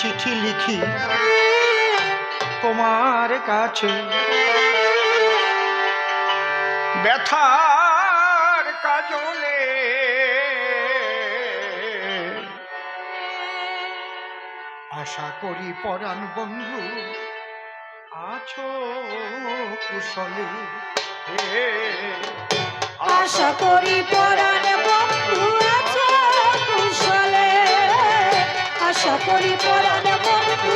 চিঠি লিখি তোমার কাছে। ব্যথার কাজলে আশা করি পরাণ বন্ধু, আছো কুশলে। আশা করি পরাণ করি পরাণ বন্ধু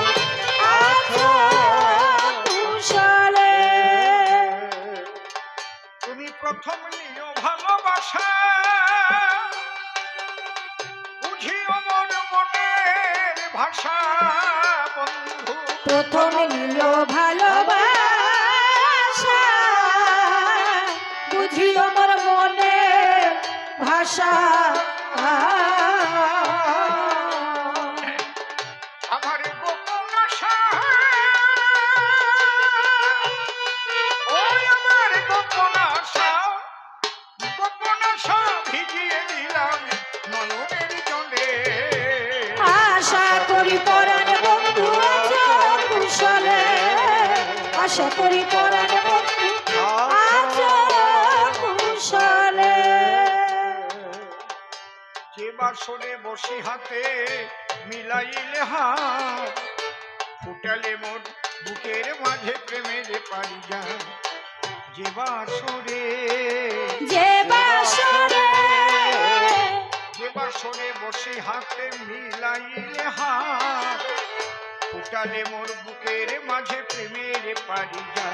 কুশলে। তুমি প্রথম নিও ভালোবাসা। বুঝিও মন মনের ভাষা বন্ধু। প্রথম নিল ভালোবাসা। বুঝিও মনে ভাষা। আশা করি পরাণ কুশলে। যে বাসরে বসি হাতে মিলাইলে হাত ফুটালে মোর বুকের মাঝে প্রেমের পারি যা। যে বাসরে যে বাসরে যে বাসরে বসি হাতে মিলাইলে হাত ফুটালে মোর বুকের মাঝে প্রেমের পারি যা।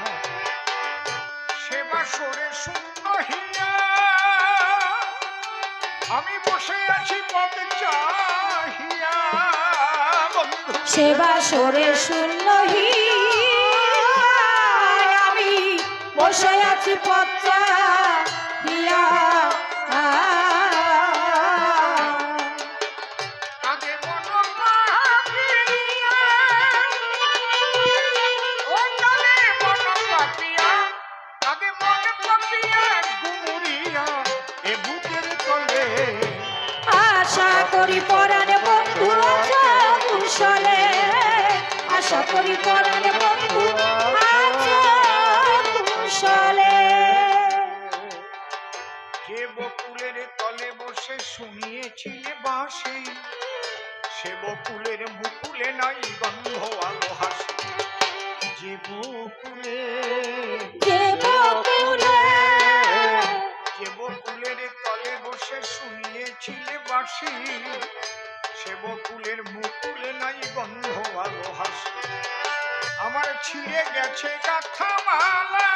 সে বাসরে শূন্য হিয়া আমি বসে আছি পথ চাহিয়া। সেবা সরে শূন্য আমি বসে আছি পচা দিয়া আশা করি পরাণে বন্ধু কুশলে। আশা করি পরাণে বন্ধু কুশলে। যে বকুলের তলে বসে শুনিয়েছিলে বাঁশি সে বকুলের মুকুলে নাই গন্ধ আলো হাসি। যে বকুলে যে বকুলে যে বকুলের বসে শুনিয়েছিলে বাসি সে বকুলের মুকুলে নাই গন্ধ আলো হাসি। আমার ছিঁড়ে গেছে গাথা মালা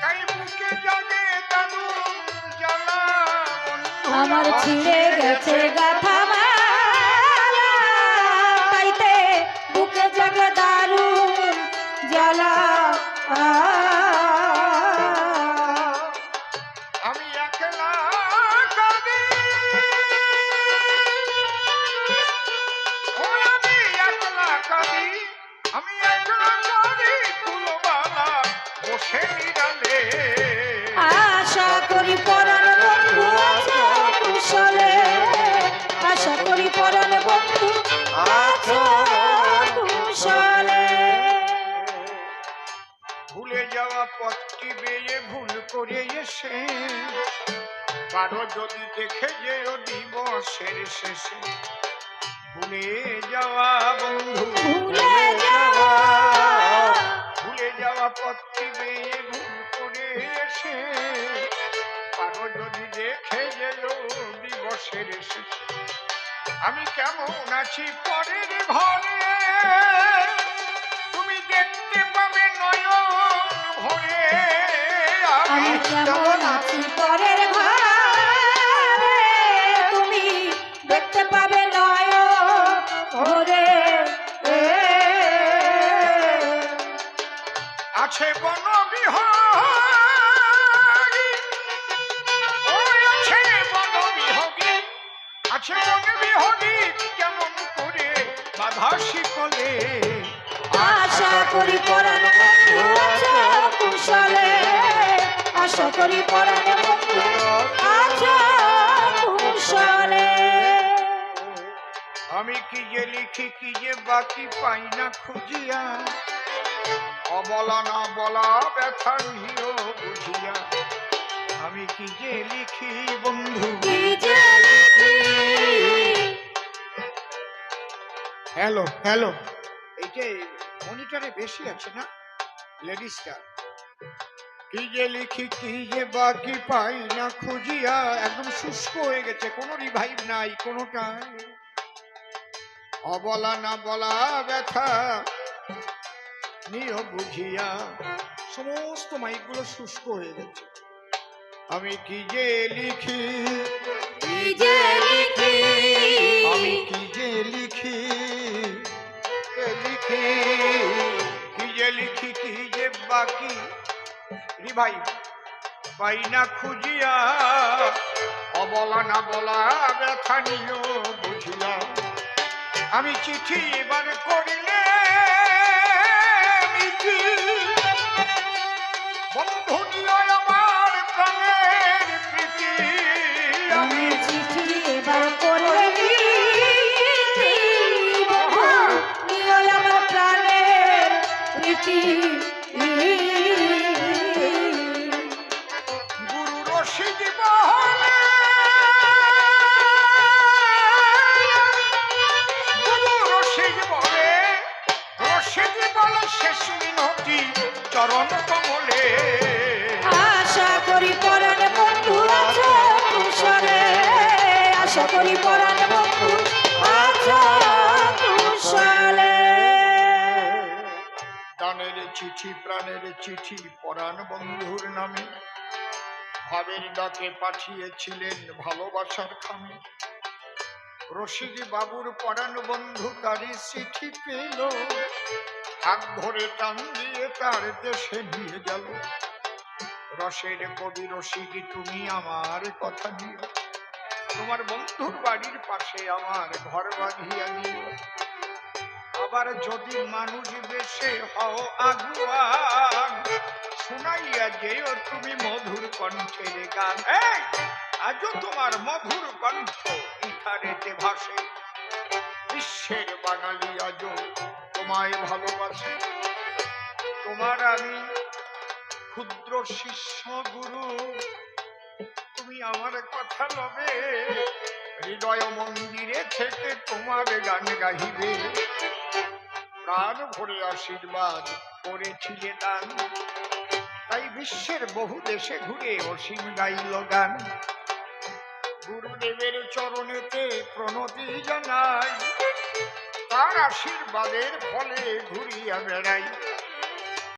তাই বুকে জাগে তানু জ্বালা। আমার ছিঁড়ে গেছে আশা করি পরাণ বন্ধু আশা করি পরাণ বন্ধু আছে ভুলে যাওয়া পথটি বেয়ে ভুল করে এসে। কারও যদি দেখে যেও দিবসের শেষে। ভুলে যাওয়া আমি কেমন আছি পরের ঘরে? তুমি দেখতে পাবে নয়ন ভরে। আমি কেমন আছি পরের ঘরে? তুমি দেখতে পাবে নয় ভরে। আছে বন বাধা শিকলে আশা করি পরাণ কুশলে। আশা করি পরাণ কুশলে। আমি কি যে লিখি কি যে বাকি পাই না খুঁজিয়া। অবলা না বলা ব্যথা নিও বুঝিয়া। আমি কি যে লিখি বন্ধু? কি যে লিখি? হ্যালো হ্যালো এই যে মনিটরে বেশি আছে না? লেডিসটা কি যে লিখি, কি যে বাকি পাই না খুঁজিয়া একদম শুষ্ক হয়ে গেছে, কোনো রিভাইভ নাই কোনোটাই অবলা না বলা ব্যথা নিও বুঝিয়া সমস্ত মাইকগুলো শুষ্ক হয়ে গেছে। আমি কি যে লিখি? কি যে লিখি? আমি কি যে লিখি? লিখি কি যে লিখি কি যে বাকি? রিভাই পাই না খুঁজিয়া অবলা না বলা ব্যথা নিও বুঝিয়া আমি চিঠি এবার করিলে প্রীতি গুরু রশিদ বলে গুরু রশিদ বলে রশিদ বলে শেষ মিনতি চরণ কমলে দানের চিঠি, প্রাণের চিঠি, পরাণ বন্ধুর নামে। ভাবের ডাকে পাঠিয়েছিলেন ভালোবাসার খামে। রশিদ বাবুর পরাণ বন্ধু তারই চিঠি পেল। হাত ধরে টান দিয়ে তার দেশে নিয়ে গেল। রসের কবি রসিক, তুমি আমার কথা নিও। তোমার বন্ধুর বাড়ির পাশে আমার ঘর বাঁধিয়া নিও। আবার যদি মানুষ বেশে হও আগুয়ান, শুনাইয়া যেও তুমি মধুর কণ্ঠের গান। আজও তোমার মধুর কণ্ঠ ইথারেতে ভাসে। বিশ্বের বাঙালি আজও তোমায় ভালোবাসে। তোমার আমি ক্ষুদ্র শিষ্য গুরু তুমি আমার কথা লবে। হৃদয় মন্দিরে থেকে তোমার গান গাহিবে। প্রাণ ভরে আশীর্বাদ করেছিলে দান। তাই বিশ্বের বহু দেশে ঘুরে অসীম গাইল গান। গুরুদেবের চরণেতে প্রণতি জানাই। তার আশীর্বাদের ফলে ঘুরিয়া বেড়াই।